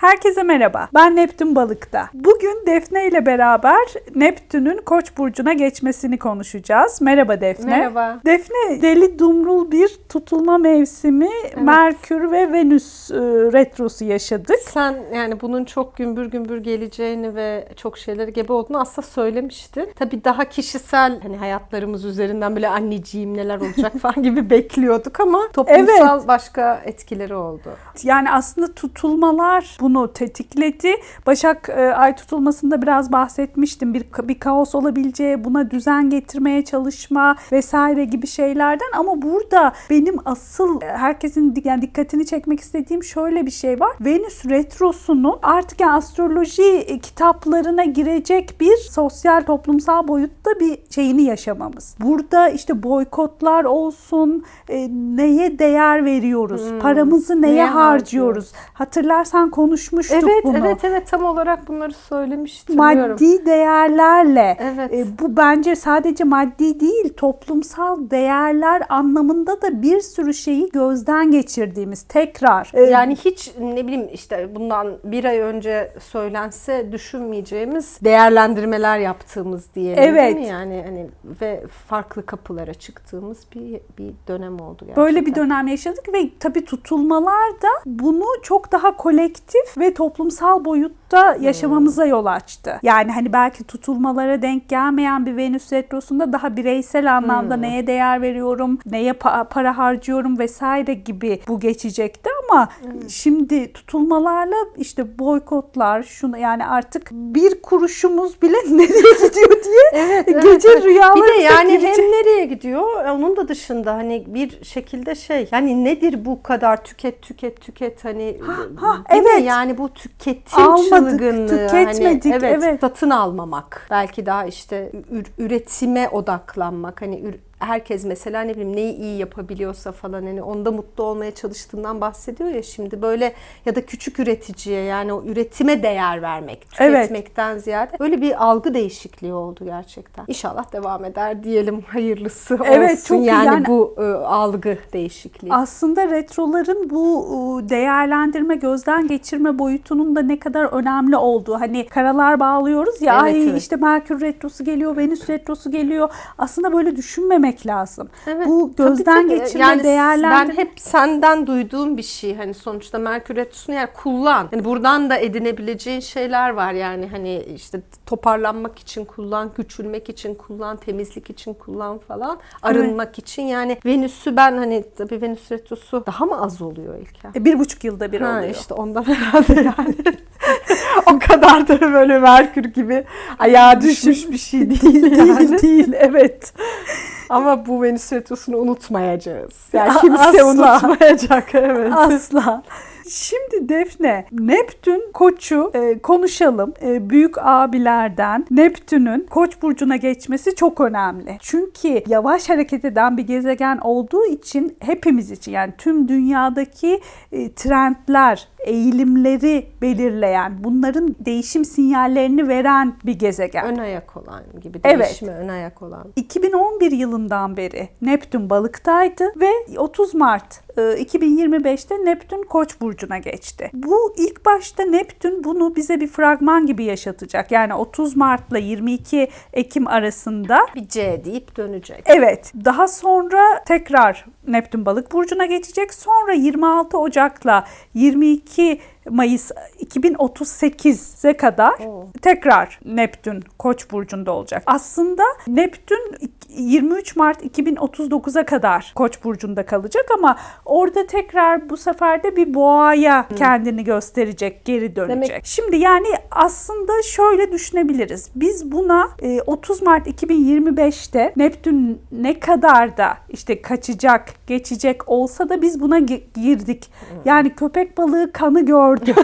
Herkese merhaba. Ben Neptün Balık'ta. Bugün Defne ile beraber Neptün'ün Koç burcuna geçmesini konuşacağız. Merhaba Defne. Merhaba. Defne deli dumrul bir tutulma mevsimi Merkür ve Venüs e, retrosu yaşadık. Sen yani bunun çok gümbür gümbür geleceğini ve çok şeyleri gebe olduğunu aslında söylemiştin. Tabii daha kişisel hani hayatlarımız üzerinden böyle anneciğim neler olacak falan gibi bekliyorduk ama toplumsal başka etkileri oldu. Yani aslında tutulmalar bunu tetikledi. Başak e, ay tutulmasında biraz bahsetmiştim. Bir bir kaos olabileceği, buna düzen getirmeye çalışma vesaire gibi şeylerden ama burada benim asıl e, herkesin yani dikkatini çekmek istediğim şöyle bir şey var. Venüs retrosunun artık yani astroloji e, kitaplarına girecek bir sosyal toplumsal boyutta bir şeyini yaşamamız. Burada işte boykotlar olsun, e, neye değer veriyoruz, paramızı neye, Neye harcıyoruz. Hatırlarsan konuşmuştuk Evet, bunu. evet, evet tam olarak bunları söylemiştim. Maddi değerlerle Evet. e, bu bence sadece maddi değil toplumsal değerler anlamında da bir sürü şeyi gözden geçirdiğimiz tekrar. e, Yani hiç ne bileyim işte bundan bir ay önce söylense düşünmeyeceğimiz değerlendirmeler yaptığımız diyelim Evet. değil mi? Yani hani ve farklı kapılara çıktığımız bir bir dönem oldu gerçekten. Böyle bir dönem yaşadık ve tabii tutulmalar da bunu çok daha kolektif ve toplumsal boyutta yaşamamıza yol açtı. Yani hani belki tutulmalara denk gelmeyen bir Venüs retrosunda daha bireysel anlamda neye değer veriyorum, neye pa- para harcıyorum vesaire gibi bu geçecekti ama şimdi tutulmalarla işte boykotlar şunu yani artık bir kuruşumuz bile nereye gidiyor Evet, gece evet. rüyalarımıza Bir de yani girecek. hem nereye gidiyor onun da dışında hani bir şekilde şey yani nedir bu kadar tüket tüket tüket hani ha, mi? evet. yani bu tüketim Almadık, çılgınlığı tüketmedik, hani, evet, evet. satın almamak belki daha işte ür- üretime odaklanmak hani herkes mesela ne bileyim neyi iyi yapabiliyorsa falan hani onda mutlu olmaya çalıştığından bahsediyor ya şimdi böyle ya da küçük üreticiye yani o üretime değer vermek Evet. tüketmekten ziyade böyle bir algı değişikliği oldu gerçekten. İnşallah devam eder diyelim hayırlısı Evet, olsun çok yani, Yani- bu e, algı değişikliği. Aslında retroların bu e, değerlendirme, gözden geçirme boyutunun da ne kadar önemli olduğu. Hani karalar bağlıyoruz ya, Evet, ay evet. işte Merkür retrosu geliyor, Venüs retrosu geliyor. Aslında böyle düşünmemek lazım. Evet, bu tabii, gözden tabii. geçirme, yani değerlendirme. Ben hep senden duyduğum bir şey hani sonuçta Merkür Retrosu'nu yani kullan. Yani buradan da edinebileceğin şeyler var yani hani işte toparlanmak için kullan, küçülmek için kullan, temizlik için kullan falan. Arınmak için yani Venüs'ü ben hani tabii Venüs Retrosu daha mı az oluyor İlker? E, bir buçuk yılda bir Ha, oluyor. işte ondan herhalde yani. o kadar da böyle Merkür gibi ayağa düşmüş bir şey değil. Değil, değil, evet. Ama bu Venüs Retrosu'nu unutmayacağız. Yani kimse asla. unutmayacak evet. Asla. Şimdi Defne, Neptün koçu e, konuşalım. E, büyük abilerden Neptün'ün koç burcuna geçmesi çok önemli. Çünkü yavaş hareket eden bir gezegen olduğu için hepimiz için yani tüm dünyadaki e, trendler, eğilimleri belirleyen, bunların değişim sinyallerini veren bir gezegen. Ön ayak olan gibi Evet. değişime ön ayak olan. 2011 yılından beri Neptün balıktaydı ve 30 Mart 2025'te Neptün Koç burcuna geçti. Bu ilk başta Neptün bunu bize bir fragman gibi yaşatacak. Yani 30 Mart'la 22 Ekim arasında Bir C deyip dönecek. Evet. Daha sonra tekrar Neptün balık burcuna geçecek. Sonra 26 Ocak'la 22 Mayıs 2038'e kadar Oo. tekrar Neptün Koç burcunda olacak. Aslında Neptün 23 Mart 2039'a kadar Koç burcunda kalacak ama orada tekrar bu sefer de bir boğaya kendini gösterecek, geri dönecek. Demek- Şimdi yani aslında şöyle düşünebiliriz. Biz buna e, 30 Mart 2025'te Neptün ne kadar da işte kaçacak, geçecek olsa da biz buna gi- girdik. Yani köpek balığı kanı porque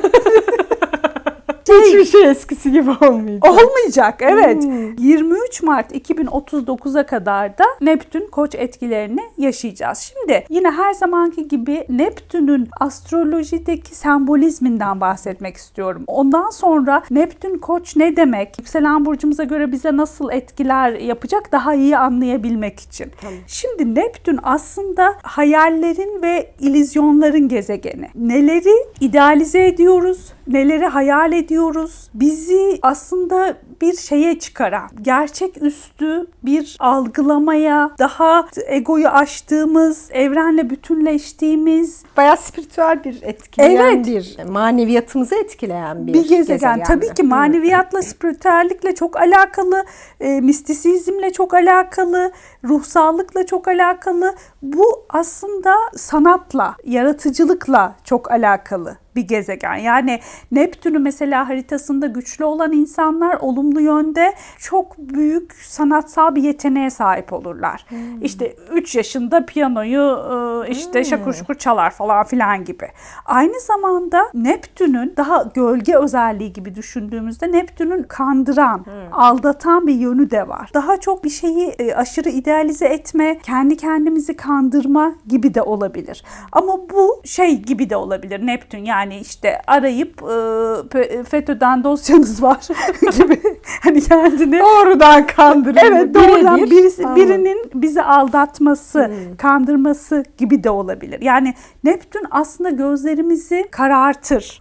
Hiçbir şey eskisi gibi olmayacak. Olmayacak evet. Hmm. 23 Mart 2039'a kadar da Neptün koç etkilerini yaşayacağız. Şimdi yine her zamanki gibi Neptün'ün astrolojideki sembolizminden bahsetmek istiyorum. Ondan sonra Neptün koç ne demek? Yükselen burcumuza göre bize nasıl etkiler yapacak daha iyi anlayabilmek için. Tamam. Şimdi Neptün aslında hayallerin ve ilizyonların gezegeni. Neleri idealize ediyoruz, neleri hayal ediyoruz. Bizi aslında bir şeye çıkaran, gerçeküstü bir algılamaya, daha egoyu aştığımız, evrenle bütünleştiğimiz Bayağı spiritüel bir etkileyen Evet. bir maneviyatımızı etkileyen bir, bir gezegen. Tabii ki maneviyatla, spiritüellikle çok alakalı, e, mistisizmle çok alakalı, ruhsallıkla çok alakalı. Bu aslında sanatla, yaratıcılıkla çok alakalı bir gezegen. Yani Neptün'ü mesela haritasında güçlü olan insanlar olumlu yönde çok büyük sanatsal bir yeteneğe sahip olurlar. İşte 3 yaşında piyanoyu e, işte şakur şukur çalar falan filan gibi. Aynı zamanda Neptün'ün daha gölge özelliği gibi düşündüğümüzde Neptün'ün kandıran, aldatan bir yönü de var. Daha çok bir şeyi e, aşırı idealize etme, kendi kendimizi kandırma gibi de olabilir. Ama bu şey gibi de olabilir Neptün yani işte arayıp e, pe- FETÖ'den dosyanız var gibi hani kendini Doğrudan kandırılma. Evet doğrudan birebir. birisi, Anladım. birinin bizi aldatması, kandırması gibi de olabilir. Yani Neptün aslında gözlerimizi karartır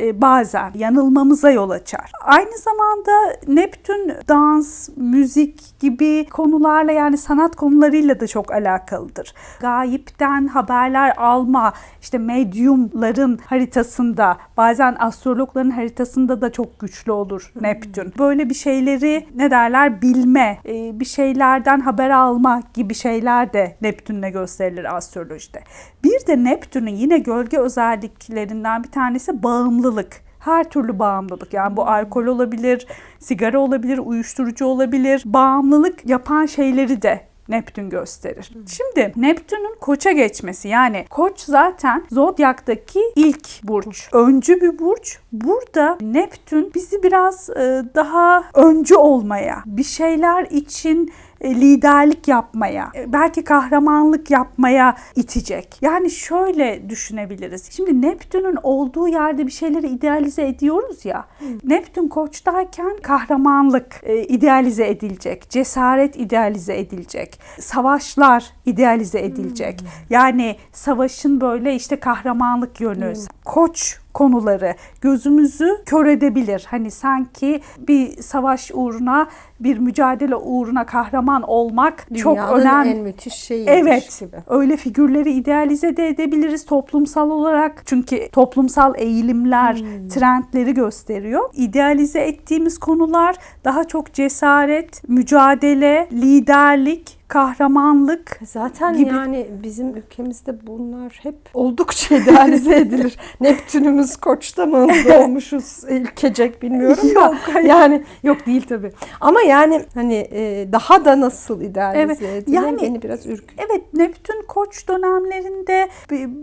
e, bazen yanılmamıza yol açar. Aynı zamanda Neptün dans, müzik gibi konularla yani sanat konularıyla da çok alakalıdır. Gayipten haberler alma, işte medyumların haritasında, bazen astrologların haritasında da çok güçlü olur Neptün. Böyle bir şeyleri ne derler bilme, e, bir şeylerden haber alma gibi şeyler de Neptün'le gösterilir astrolojide. Bir de Neptün'ün yine gölge özelliklerinden bir tanesi bağımlılık. Her türlü bağımlılık yani bu alkol olabilir, sigara olabilir, uyuşturucu olabilir. Bağımlılık yapan şeyleri de Neptün gösterir. Şimdi Neptün'ün koça geçmesi yani koç zaten zodyaktaki ilk burç. Öncü bir burç. Burada Neptün bizi biraz e, daha öncü olmaya, bir şeyler için liderlik yapmaya, e, belki kahramanlık yapmaya itecek. Yani şöyle düşünebiliriz. Şimdi Neptün'ün olduğu yerde bir şeyleri idealize ediyoruz ya. Neptün koçtayken kahramanlık e, idealize edilecek, cesaret idealize edilecek, savaşlar idealize edilecek. Yani savaşın böyle işte kahramanlık yönü, koç konuları gözümüzü kör edebilir. Hani sanki bir savaş uğruna, bir mücadele uğruna kahraman olmak çok Dünyanın önemli. en müthiş şeyi. Evet. gibi. Öyle figürleri idealize de edebiliriz toplumsal olarak. Çünkü toplumsal eğilimler, trendleri gösteriyor. İdealize ettiğimiz konular daha çok cesaret, mücadele, liderlik, kahramanlık Zaten gibi. yani bizim ülkemizde bunlar hep oldukça idealize edilir. Neptünümüz koçta mı doğmuşuz ülkecek bilmiyorum da. Yok, hayır. Yani yok değil tabii. Ama yani hani e, daha da nasıl idealize Evet, edilir yani- beni biraz ürkütüyor. Evet Neptün koç dönemlerinde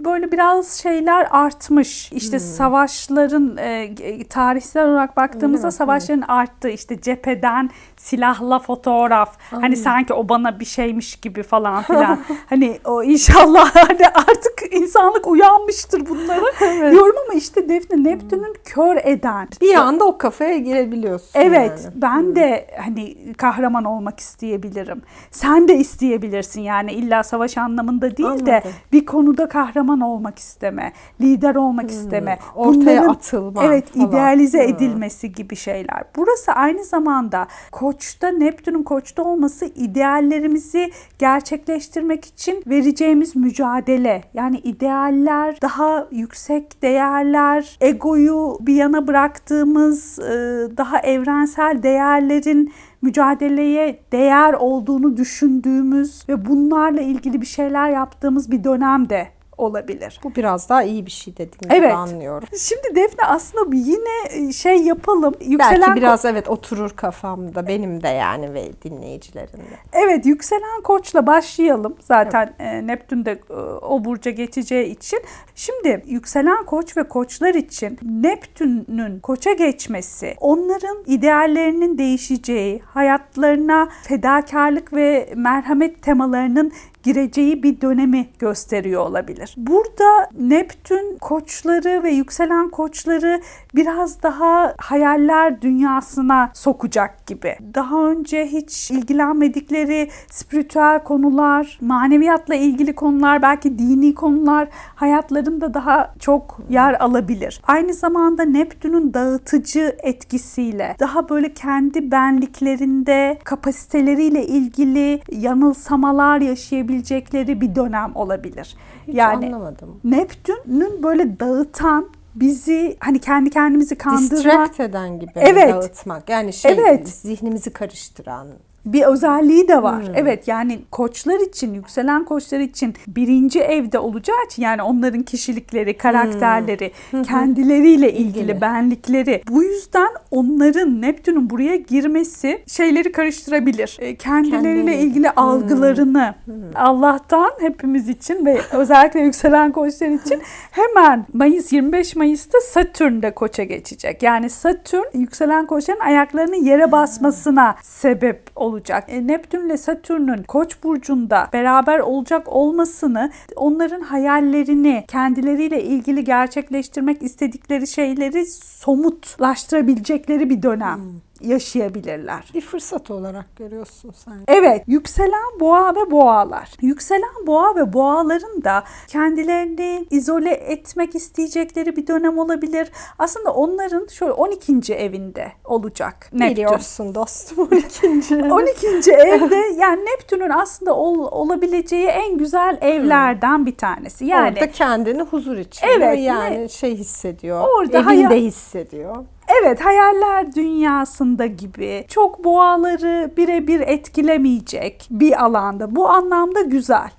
böyle biraz şeyler artmış. İşte savaşların e, tarihsel olarak baktığımızda mi? savaşların arttı. İşte cepheden silahla fotoğraf. Hani sanki o bana bir şeymiş gibi falan filan. hani o inşallah hani artık insanlık uyanmıştır bunlara diyorum ama işte Defne Neptün'ün kör eden. Bir anda o kafaya girebiliyorsun. Evet, yani. ben de hani kahraman olmak isteyebilirim. Sen de isteyebilirsin yani illa savaş anlamında değil de Anladım. bir konuda kahraman olmak isteme, lider olmak isteme. Hmm, ortaya Bunların, atılma Evet, falan. idealize Hmm. edilmesi gibi şeyler. Burası aynı zamanda Koç'ta Neptün'ün Koç'ta olması ideallerimizi gerçekleştirmek için vereceğimiz mücadele. Yani idealler, daha yüksek değerler, egoyu bir yana bıraktığımız e, daha evrensel değerlerin mücadeleye değer olduğunu düşündüğümüz ve bunlarla ilgili bir şeyler yaptığımız bir dönem de olabilir. Bu biraz daha iyi bir şey dediğim gibi Evet. anlıyorum. Şimdi Defne aslında yine şey yapalım. Yükselen Belki biraz evet oturur kafamda benim de yani ve dinleyicilerin de. Evet yükselen koçla başlayalım. Zaten e, Neptün de e, o burca geçeceği için. Şimdi yükselen koç ve koçlar için Neptün'ün koça geçmesi onların ideallerinin değişeceği, hayatlarına fedakarlık ve merhamet temalarının gireceği bir dönemi gösteriyor olabilir. Burada Neptün koçları ve yükselen koçları biraz daha hayaller dünyasına sokacak gibi. Daha önce hiç ilgilenmedikleri spiritüel konular, maneviyatla ilgili konular, belki dini konular hayatlarında daha çok yer alabilir. Aynı zamanda Neptün'ün dağıtıcı etkisiyle daha böyle kendi benliklerinde kapasiteleriyle ilgili yanılsamalar yaşayabilecekleri bir dönem olabilir. Hiç yani anlamadım. Neptün'ün böyle dağıtan bizi hani kendi kendimizi kandırma Distract eden gibi Evet. dağıtmak. Yani şey Evet. zihnimizi karıştıran. Bir özelliği de var. Evet yani koçlar için, yükselen koçlar için birinci evde olacağı için yani onların kişilikleri, karakterleri, kendileriyle ilgili, İlgili. benlikleri. Bu yüzden onların Neptün'ün buraya girmesi şeyleri karıştırabilir. E, Kendileriyle ilgili algılarını Allah'tan hepimiz için ve özellikle yükselen koçlar için hemen Mayıs 25 Mayıs'ta Satürn de koça geçecek. Yani Satürn yükselen koçların ayaklarının yere basmasına sebep olacak. E, Neptün ile Satürn'ün Koç burcunda beraber olacak olmasını onların hayallerini kendileriyle ilgili gerçekleştirmek istedikleri şeyleri somutlaştırabilecekleri bir dönem yaşayabilirler. Bir fırsat olarak görüyorsun sen. Evet, yükselen boğa ve boğalar. Yükselen boğa ve boğaların da kendilerini izole etmek isteyecekleri bir dönem olabilir. Aslında onların şöyle 12. evinde olacak Neptün. Biliyorsun dostum 12. 12. evde yani Neptün'ün aslında ol- olabileceği en güzel evlerden bir tanesi. Yani Orada kendini huzur içinde Evet, yani şey hissediyor. Orada evinde hissediyor. Evet hayaller dünyasında gibi çok boğaları birebir etkilemeyecek bir alanda. Bu anlamda güzel.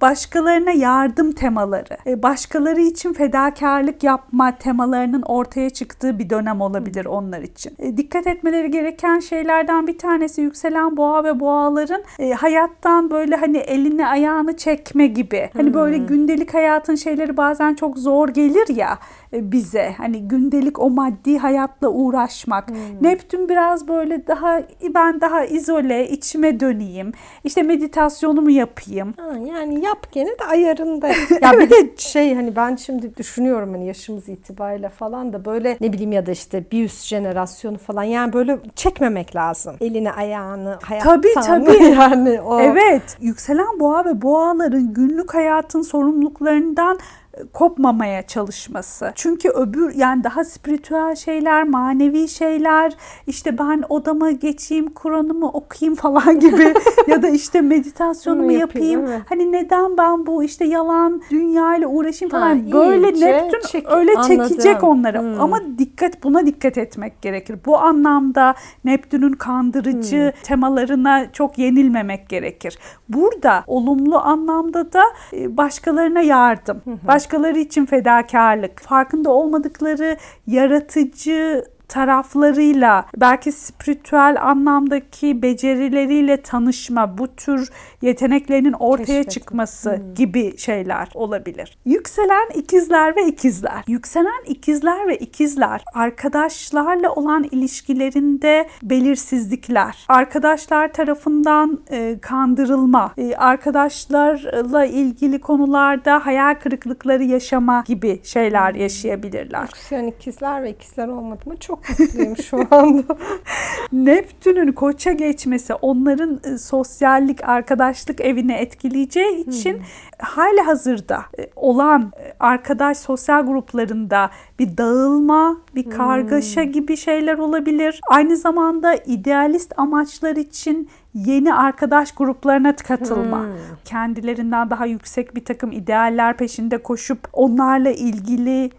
Başkalarına yardım temaları, e, başkaları için fedakarlık yapma temalarının ortaya çıktığı bir dönem olabilir onlar için. E, Dikkat etmeleri gereken şeylerden bir tanesi yükselen boğa ve boğaların e, hayattan böyle hani elini ayağını çekme gibi. Hani böyle gündelik hayatın şeyleri bazen çok zor gelir ya bize. Hani gündelik o maddi hayatla uğraşmak. Neptün biraz böyle daha ben daha izole, içime döneyim. İşte meditasyonumu yapayım. Ha, yani yap gene de ayarında. ya bir de şey hani ben şimdi düşünüyorum hani yaşımız itibariyle falan da böyle ne bileyim ya da işte bir üst jenerasyonu falan yani böyle çekmemek lazım. Elini ayağını hayattan. Tabii, tabii. yani o. Evet, yükselen boğa ve boğaların günlük hayatın sorumluluklarından kopmamaya çalışması. Çünkü öbür yani daha spiritüel şeyler, manevi şeyler, işte ben odama geçeyim, Kur'an'ımı okuyayım falan gibi ya da işte meditasyonumu yapayım. yapayım. Hani neden ben bu işte yalan dünyayla uğraşayım Ha, falan. Böyle iyice Neptün çek- öyle anladım. çekecek onları. Hmm. Ama dikkat buna dikkat etmek gerekir. Bu anlamda Neptün'ün kandırıcı Hmm. temalarına çok yenilmemek gerekir. Burada olumlu anlamda da e, başkalarına yardım, başkaları için fedakarlık, farkında olmadıkları yaratıcı taraflarıyla belki spiritüel anlamdaki becerileriyle tanışma, bu tür yeteneklerinin ortaya Keşfetme. çıkması gibi şeyler olabilir. Yükselen ikizler ve ikizler. Yükselen ikizler ve ikizler arkadaşlarla olan ilişkilerinde belirsizlikler, arkadaşlar tarafından e, kandırılma, e, arkadaşlarla ilgili konularda hayal kırıklıkları yaşama gibi şeyler yaşayabilirler. Yükselen ikizler ve ikizler olmadı mı çok mutluyum şu anda. Neptün'ün koça geçmesi onların e, sosyallik, arkadaşlık evini etkileyeceği için hali hazırda e, olan e, arkadaş sosyal gruplarında bir dağılma, bir kargaşa gibi şeyler olabilir. Aynı zamanda idealist amaçlar için yeni arkadaş gruplarına katılma. Kendilerinden daha yüksek bir takım idealler peşinde koşup onlarla ilgili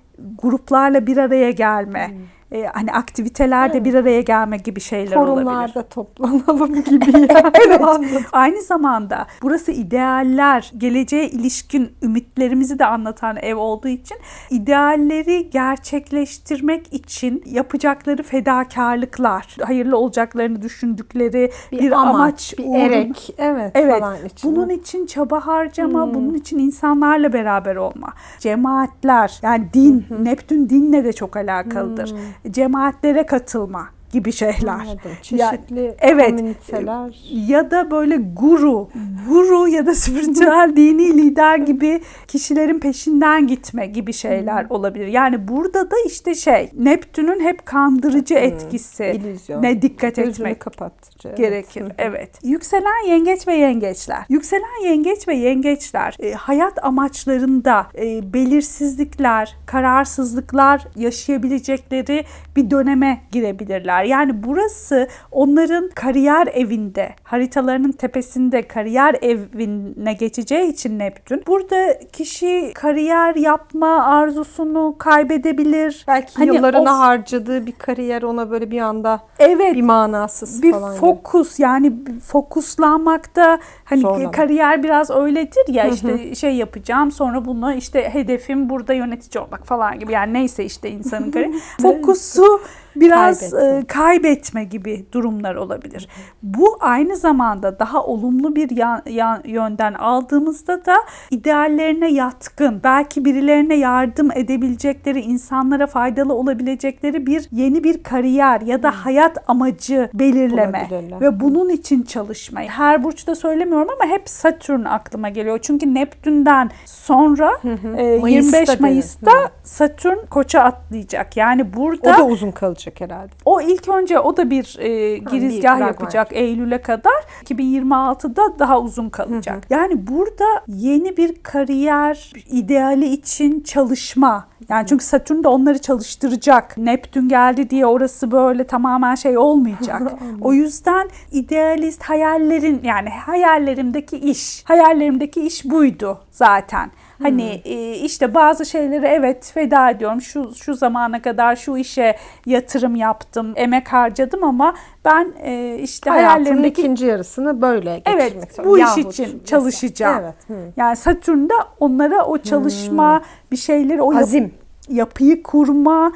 gruplarla bir araya gelme. E, hani aktivitelerde bir araya gelme gibi şeyler olabilir. Forumlarda toplanalım gibi yani. Evet. Anladım. Aynı zamanda burası idealler, geleceğe ilişkin ümitlerimizi de anlatan ev olduğu için idealleri gerçekleştirmek için yapacakları fedakarlıklar, hayırlı olacaklarını düşündükleri bir, amaç, bir uğruna- erek. Evet, Evet. falan için. Bunun için çaba harcama, bunun için insanlarla beraber olma. Cemaatler, yani din, Neptün dinle de çok alakalıdır. Cemaatlere katılma gibi şeyler. Anladım. Ya- Çeşitli evet. komüniteler. ya da böyle guru, guru ya da spiritüel dini lider gibi kişilerin peşinden gitme gibi şeyler olabilir. Yani burada da işte şey Neptün'ün hep kandırıcı etkisi ne dikkat Gözünü etmek kapatıcı. evet. gerekir. Hı. Evet. Yükselen yengeç ve yengeçler. Yükselen yengeç ve yengeçler e, hayat amaçlarında e, belirsizlikler, kararsızlıklar yaşayabilecekleri bir döneme girebilirler. Yani burası onların kariyer evinde, haritalarının tepesinde kariyer evine geçeceği için Neptün. Burada kişi kariyer yapma arzusunu kaybedebilir. Belki Hani yıllarını o- harcadığı bir kariyer ona böyle bir anda Evet. bir manasız bir falan. gibi. fokus yani bir fokuslanmakta hani Zorlama. kariyer biraz öyledir ya işte şey yapacağım sonra bunu işte hedefim burada yönetici olmak falan gibi yani neyse işte insanın kariyeri fokusu biraz Kaybetme. e, kaybetme gibi durumlar olabilir. Bu aynı zamanda daha olumlu bir yan- yan- yönden aldığımızda da ideallerine yatkın, belki birilerine yardım edebilecekleri, insanlara faydalı olabilecekleri bir yeni bir kariyer ya da hayat amacı belirleme ve bunun için çalışmayı. Her burçta söylemiyorum ama hep Satürn aklıma geliyor. Çünkü Neptün'den sonra e, 25 Mayıs'ta? Satürn Koç'a atlayacak. Yani burada O da uzun kalacak herhalde. o ilk önce o da bir e, girizgah yapacak Eylül'e kadar. 2026'da daha uzun kalacak. Yani burada yeni bir kariyer ideali için çalışma. Yani çünkü Satürn de onları çalıştıracak. Neptün geldi diye orası böyle tamamen şey olmayacak. o yüzden idealist hayallerin yani hayallerimdeki iş. Hayallerimdeki iş buydu zaten. Hani e, işte bazı şeyleri evet feda ediyorum. Şu şu zamana kadar şu işe yatırım yaptım, emek harcadım ama ben e, işte Hayatının hayallerimdeki ikinci yarısını böyle geçirmek Evet, bu iş için mesela. çalışacağım. Evet. hı. yani Satürn de onlara o çalışma bir şeyleri o yap- Azim. yapıyı kurma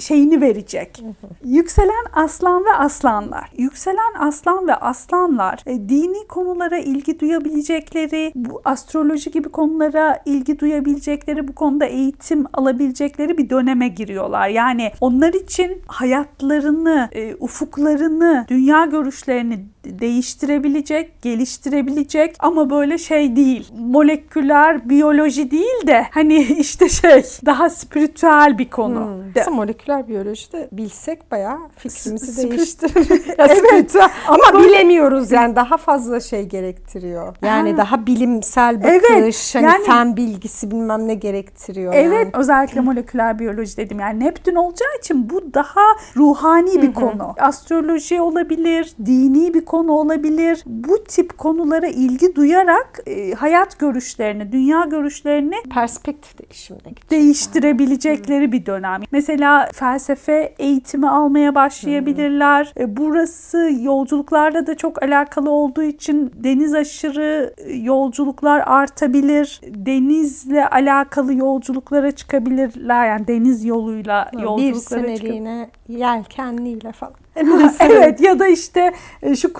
şeyini verecek. Yükselen aslan ve aslanlar. Yükselen aslan ve aslanlar e, dini konulara ilgi duyabilecekleri, bu astroloji gibi konulara ilgi duyabilecekleri, bu konuda eğitim alabilecekleri bir döneme giriyorlar. Yani onlar için hayatlarını, e, ufuklarını, dünya görüşlerini değiştirebilecek, geliştirebilecek ama böyle şey değil. Moleküler biyoloji değil de hani işte şey daha spiritüel bir konu. Hmm. De- moleküler biyolojide bilsek bayağı fikrimizi Spirit- değiştirir. Evet. Ama bilemiyoruz yani daha fazla şey gerektiriyor. Yani daha bilimsel bakış, Evet, hani yani- fen bilgisi bilmem ne gerektiriyor. Evet yani. özellikle moleküler biyoloji dedim yani Neptün olacağı için bu daha ruhani bir konu. Astroloji olabilir, dini bir konu olabilir. Bu tip konulara ilgi duyarak e, hayat görüşlerini, dünya görüşlerini Perspektif değişimine değiştirebilecekleri bir dönem. Mesela felsefe eğitimi almaya başlayabilirler. E, Burası yolculuklarla da çok alakalı olduğu için deniz aşırı e, yolculuklar artabilir. Denizle alakalı yolculuklara çıkabilirler. Yani deniz yoluyla bir yolculuklara çıkabilirler. seneliğine yelkenliyle falan. evet ya da işte e, şu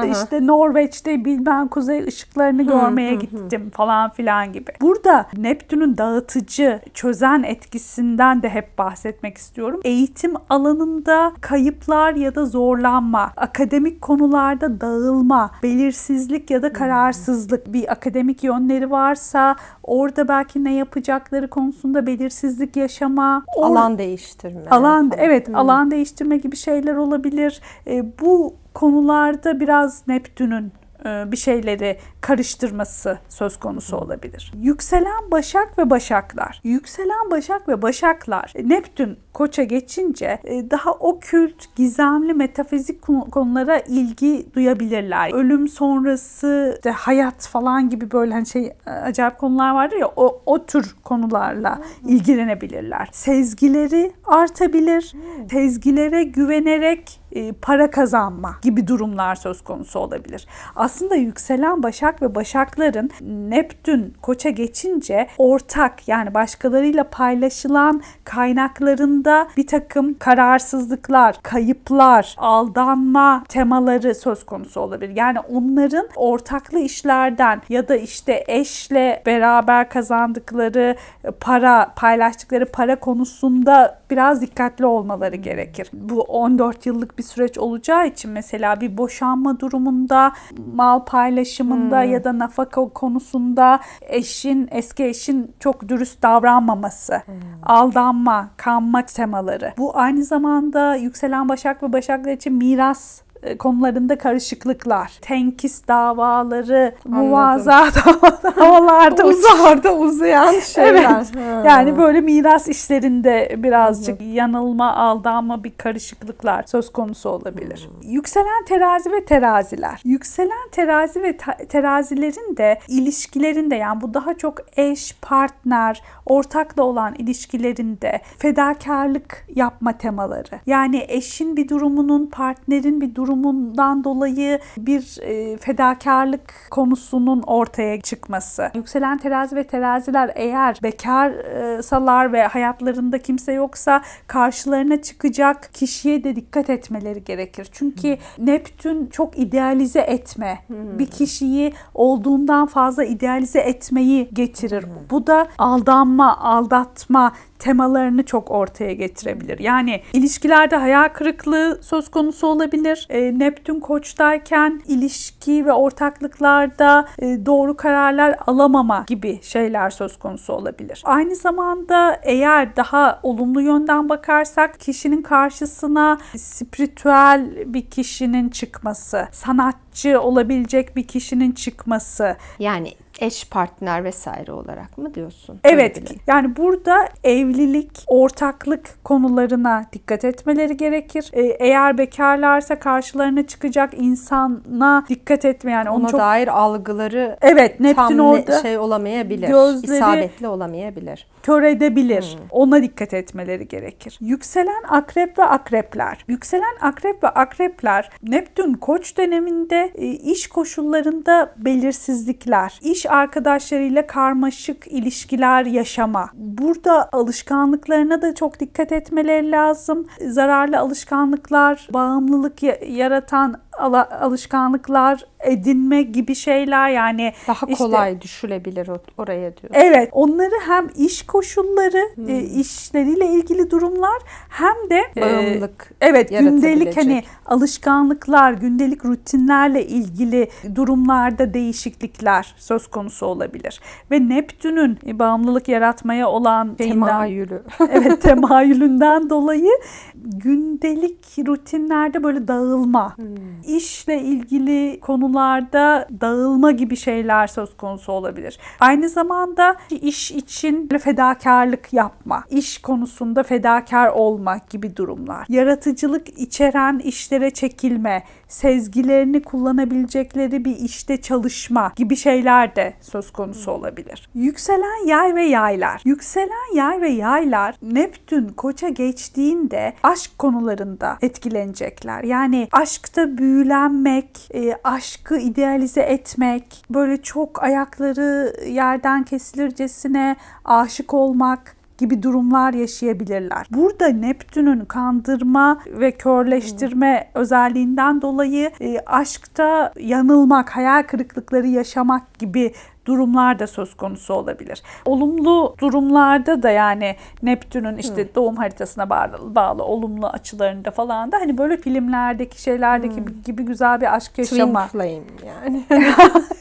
hı. işte Norveç'te bilmem kuzey ışıklarını görmeye gittim falan filan gibi. Burada Neptün'ün dağıtıcı, çözen etkisinden de hep bahsetmek istiyorum. Eğitim alanında kayıplar ya da zorlanma, akademik konularda dağılma, belirsizlik ya da kararsızlık bir akademik yönleri varsa orada belki ne yapacakları konusunda belirsizlik yaşama, or- Alan değiştirme. Alan evet alan değiştirme gibi şeyler olabilir. E, bu konularda biraz Neptün'ün bir şeyleri karıştırması söz konusu olabilir. Yükselen Başak ve Başaklar. Yükselen Başak ve Başaklar e, Neptün Koç'a geçince e, daha okült, gizemli, metafizik konu- konulara ilgi duyabilirler. Ölüm sonrası işte hayat falan gibi böyle hani şey e, acayip konular vardır ya o, o tür konularla ilgilenebilirler. Sezgileri artabilir. Sezgilere güvenerek e, para kazanma gibi durumlar söz konusu olabilir. Aslında yükselen Başak ve Başakların Neptün Koça geçince ortak yani başkalarıyla paylaşılan kaynaklarında bir takım kararsızlıklar, kayıplar, aldanma temaları söz konusu olabilir. Yani onların ortaklı işlerden ya da işte eşle beraber kazandıkları para, paylaştıkları para konusunda biraz dikkatli olmaları gerekir. Bu 14 yıllık bir süreç olacağı için mesela bir boşanma durumunda, mal paylaşımında ya da nafaka konusunda eşin, eski eşin çok dürüst davranmaması, aldanma, kanma temaları. Bu aynı zamanda yükselen Başak ve Başaklar için miras konularında karışıklıklar, tenkis davaları, muvaza davalarda Uzarda uzayan şeyler. Evet. Yani böyle miras işlerinde birazcık yanılma, aldanma bir karışıklıklar söz konusu olabilir. Yükselen terazi ve teraziler. Yükselen terazi ve ta- terazilerin de ilişkilerinde yani bu daha çok eş, partner, ortakla olan ilişkilerinde fedakarlık yapma temaları. Yani eşin bir durumunun, partnerin bir durumundan dolayı bir e, fedakarlık konusunun ortaya çıkması. Yükselen terazi ve teraziler eğer bekarsalar ve hayatlarında kimse yoksa karşılarına çıkacak kişiye de dikkat etmeleri gerekir. Çünkü Neptün çok idealize etme. Bir kişiyi olduğundan fazla idealize etmeyi getirir. Bu da aldanma, aldatma temalarını çok ortaya getirebilir. Yani ilişkilerde hayal kırıklığı söz konusu olabilir. E, Neptün koçtayken ilişki ve ortaklıklarda e, doğru kararlar alamama gibi şeyler söz konusu olabilir. Aynı zamanda eğer daha olumlu yönden bakarsak kişinin karşısına spiritüel bir kişinin çıkması, sanatçı olabilecek bir kişinin çıkması, Yani eş partner vesaire olarak mı diyorsun? Evet. Öyle. Yani burada evlilik, ortaklık konularına dikkat etmeleri gerekir. Ee, eğer bekarlarsa karşılarına çıkacak insana dikkat etme yani onu Ona çok dair algıları Evet, Neptün tam orada şey olamayabilir. gözleri- isabetli olamayabilir. kör edebilir. Hmm. Ona dikkat etmeleri gerekir. Yükselen akrep ve akrepler. Yükselen akrep ve akrepler Neptün koç döneminde e, iş koşullarında belirsizlikler, iş arkadaşlarıyla karmaşık ilişkiler yaşama. Burada alışkanlıklarına da çok dikkat etmeleri lazım. Zararlı alışkanlıklar, bağımlılık ya- yaratan ala- alışkanlıklar edinme gibi şeyler yani Daha işte- kolay düşülebilir oraya diyor. Evet, onları hem iş koşulları, e, işleriyle ilgili durumlar hem de e, Bağımlılık evet gündelik hani alışkanlıklar, gündelik rutinlerle ilgili durumlarda değişiklikler söz konusu olabilir. Ve Neptün'ün e, bağımlılık yaratmaya olan şeyinden, temayülü. evet temayülünden dolayı gündelik rutinlerde böyle dağılma, işle ilgili konularda dağılma gibi şeyler söz konusu olabilir. Aynı zamanda iş için fedakarlık yapma, iş konusunda fedakar olma gibi durumlar. Yaratıcılık içeren işlere çekilme, sezgilerini kullanabilecekleri bir işte çalışma gibi şeyler de söz konusu olabilir. Yükselen yay ve yaylar. Yükselen yay ve yaylar Neptün koça geçtiğinde aşk konularında etkilenecekler. Yani aşkta büyülenmek, e, aşkı idealize etmek, böyle çok ayakları yerden kesilircesine aşık olmak gibi durumlar yaşayabilirler. Burada Neptün'ün kandırma ve körleştirme özelliğinden dolayı e, aşkta yanılmak, hayal kırıklıkları yaşamak gibi durumlar da söz konusu olabilir. Olumlu durumlarda da yani Neptün'ün işte doğum haritasına bağlı, bağlı olumlu açılarında falan da hani böyle filmlerdeki şeylerdeki gibi güzel bir aşk Twin yaşama. flame yani.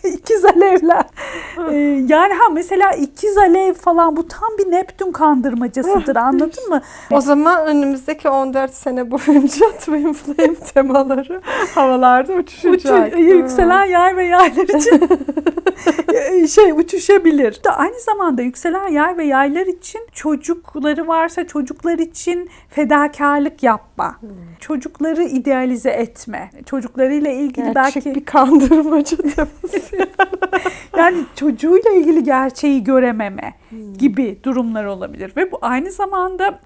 ikiz alevler. Ee, yani ha mesela ikiz alev falan bu tam bir Neptün kandırmacasıdır anladın mı? o zaman önümüzdeki 14 sene boyunca Twin flame temaları havalarda uçuşacak. Uçu- yükselen yay ve yaylar için şey uçuşabilir. Da aynı zamanda yükselen yay ve yaylar için çocukları varsa çocuklar için fedakarlık yapma. Çocukları idealize etme. Çocuklarıyla ilgili Gerçek belki bir kandırmaca teması. yani çocuğuyla ilgili gerçeği görememe. Gibi durumlar olabilir ve bu aynı zamanda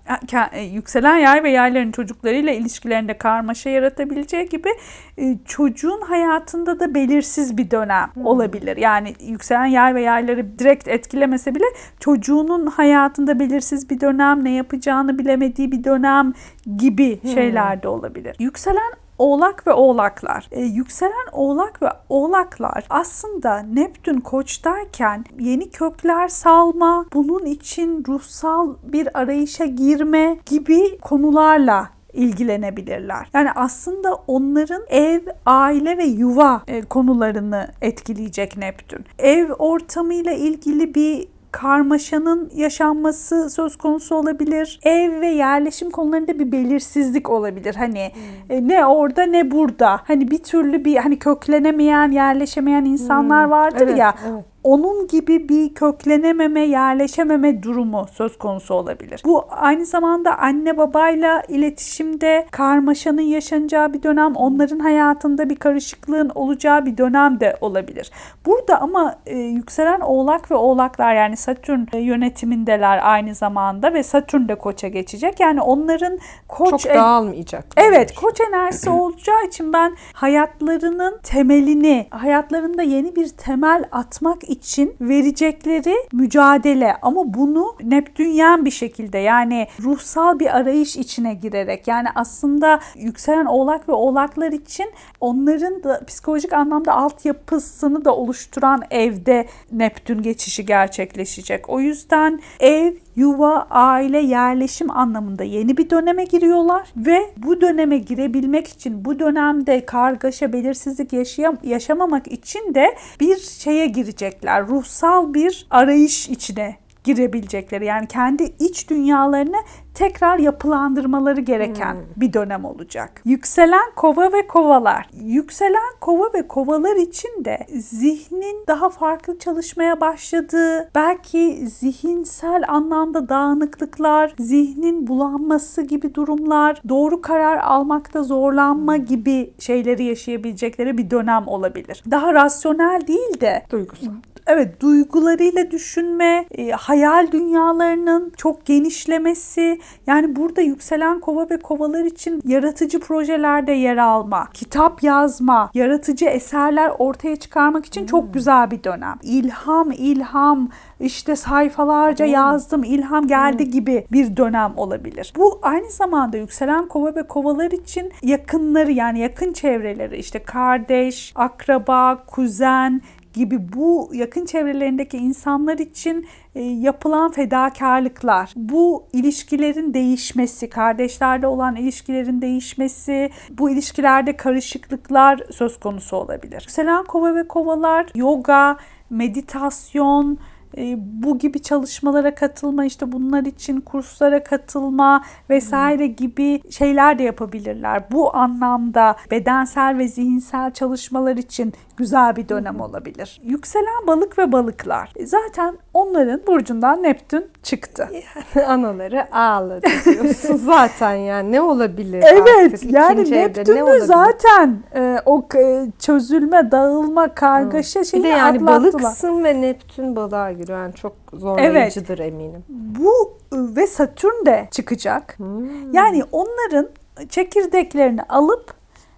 e, e, yükselen yay ve yayların çocuklarıyla ilişkilerinde karmaşa yaratabileceği gibi e, çocuğun hayatında da belirsiz bir dönem olabilir. Yani yükselen yay ve yayları direkt etkilemese bile çocuğunun hayatında belirsiz bir dönem, ne yapacağını bilemediği bir dönem gibi şeyler de olabilir. Yükselen Oğlak ve Oğlaklar. Ee, yükselen Oğlak ve Oğlaklar aslında Neptün Koç'tayken yeni kökler salma, bunun için ruhsal bir arayışa girme gibi konularla ilgilenebilirler. Yani aslında onların ev, aile ve yuva e, konularını etkileyecek Neptün. Ev ortamıyla ilgili bir karmaşanın yaşanması söz konusu olabilir. Ev ve yerleşim konularında bir belirsizlik olabilir. Hani e, ne orada ne burada. Hani bir türlü bir hani köklenemeyen, yerleşemeyen insanlar vardır Evet, ya. evet. Onun gibi bir köklenememe, yerleşememe durumu söz konusu olabilir. Bu aynı zamanda anne babayla iletişimde karmaşanın yaşanacağı bir dönem, onların hayatında bir karışıklığın olacağı bir dönem de olabilir. Burada ama e, yükselen oğlak ve oğlaklar yani Satürn e, yönetimindeler aynı zamanda ve Satürn de koça geçecek. Yani onların koç Çok en- dağılmayacak. Evet, koç enerjisi olacağı için ben hayatlarının temelini, hayatlarında yeni bir temel atmak için verecekleri mücadele ama bunu Neptünyen bir şekilde yani ruhsal bir arayış içine girerek yani aslında yükselen oğlak ve oğlaklar için onların da psikolojik anlamda altyapısını da oluşturan evde Neptün geçişi gerçekleşecek. O yüzden ev, yuva, aile, yerleşim anlamında yeni bir döneme giriyorlar ve bu döneme girebilmek için bu dönemde kargaşa, belirsizlik yaşayam yaşamamak için de bir şeye girecekler. Ruhsal bir arayış içine girebilecekleri yani kendi iç dünyalarını tekrar yapılandırmaları gereken bir dönem olacak. Yükselen kova ve kovalar. Yükselen kova ve kovalar için de zihnin daha farklı çalışmaya başladığı, belki zihinsel anlamda dağınıklıklar, zihnin bulanması gibi durumlar, doğru karar almakta zorlanma gibi şeyleri yaşayabilecekleri bir dönem olabilir. Daha rasyonel değil de Duygusal. Evet duygularıyla düşünme, e, hayal dünyalarının çok genişlemesi. Yani burada yükselen kova ve kovalar için yaratıcı projelerde yer alma, kitap yazma, yaratıcı eserler ortaya çıkarmak için çok güzel bir dönem. İlham, ilham, işte sayfalarca yazdım, ilham geldi gibi bir dönem olabilir. Bu aynı zamanda yükselen kova ve kovalar için yakınları yani yakın çevreleri işte kardeş, akraba, kuzen gibi bu yakın çevrelerindeki insanlar için e, yapılan fedakarlıklar, bu ilişkilerin değişmesi, kardeşlerle olan ilişkilerin değişmesi, bu ilişkilerde karışıklıklar söz konusu olabilir. Yükselen kova ve kovalar yoga, meditasyon, bu gibi çalışmalara katılma işte bunlar için kurslara katılma vesaire gibi şeyler de yapabilirler. Bu anlamda bedensel ve zihinsel çalışmalar için güzel bir dönem olabilir. Yükselen balık ve balıklar. E, Zaten onların burcundan Neptün çıktı. Anaları ağladı diyorsun zaten yani ne olabilir Evet artık? yani İkinci evde ne Neptün de olabilir? zaten e, o e, çözülme, dağılma, kargaşa Bir şeyini de yani atlattılar. balıksın ve Neptün balığa giriyor. Yani çok zorlayıcıdır eminim. Bu e, ve Satürn de çıkacak. Yani onların çekirdeklerini alıp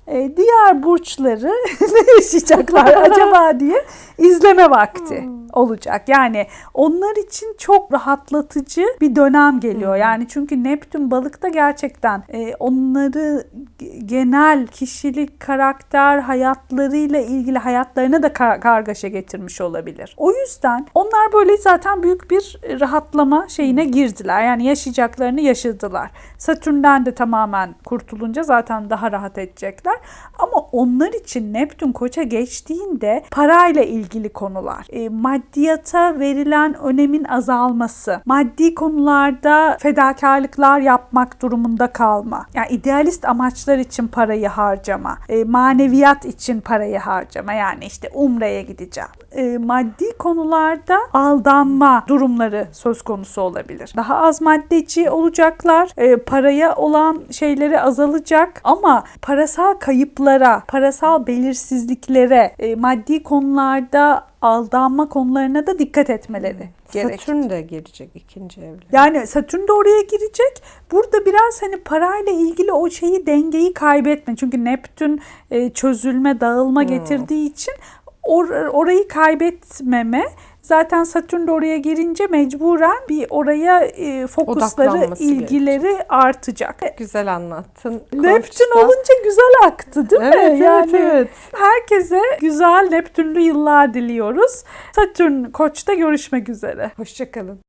e, diğer burçları ne yaşayacaklar acaba diye izleme vakti olacak. Yani onlar için çok rahatlatıcı bir dönem geliyor. Yani çünkü Neptün balıkta gerçekten e, onları ge- genel kişilik, karakter, hayatlarıyla ilgili hayatlarına da kar- kargaşa getirmiş olabilir. O yüzden onlar böyle zaten büyük bir rahatlama şeyine girdiler. Yani yaşayacaklarını yaşadılar. Satürn'den de tamamen kurtulunca zaten daha rahat edecekler. Ama onlar için Neptün koça geçtiğinde parayla ilgili konular, e, maddiyata verilen önemin azalması, maddi konularda fedakarlıklar yapmak durumunda kalma, yani idealist amaçlar için parayı harcama, e, maneviyat için parayı harcama, yani işte umreye gideceğim. E, maddi konularda aldanma durumları söz konusu olabilir. Daha az maddeci olacaklar, e, paraya olan şeyleri azalacak ama parasal kayıplara, parasal belirsizliklere, e, maddi konularda aldanma konularına da dikkat etmeleri gerek. Satürn de gelecek ikinci evre. Yani Satürn de oraya girecek. Burada biraz hani parayla ilgili o şeyi dengeyi kaybetme. Çünkü Neptün e, çözülme, dağılma getirdiği için or- orayı kaybetmeme. Zaten Satürn de oraya girince mecburen bir oraya e, fokusları, ilgileri artacak. Güzel anlattın. Neptün olunca güzel aktı değil mi? Evet, evet, evet. Herkese güzel Neptünlü yıllar diliyoruz. Satürn Koç'ta görüşmek üzere. Hoşçakalın.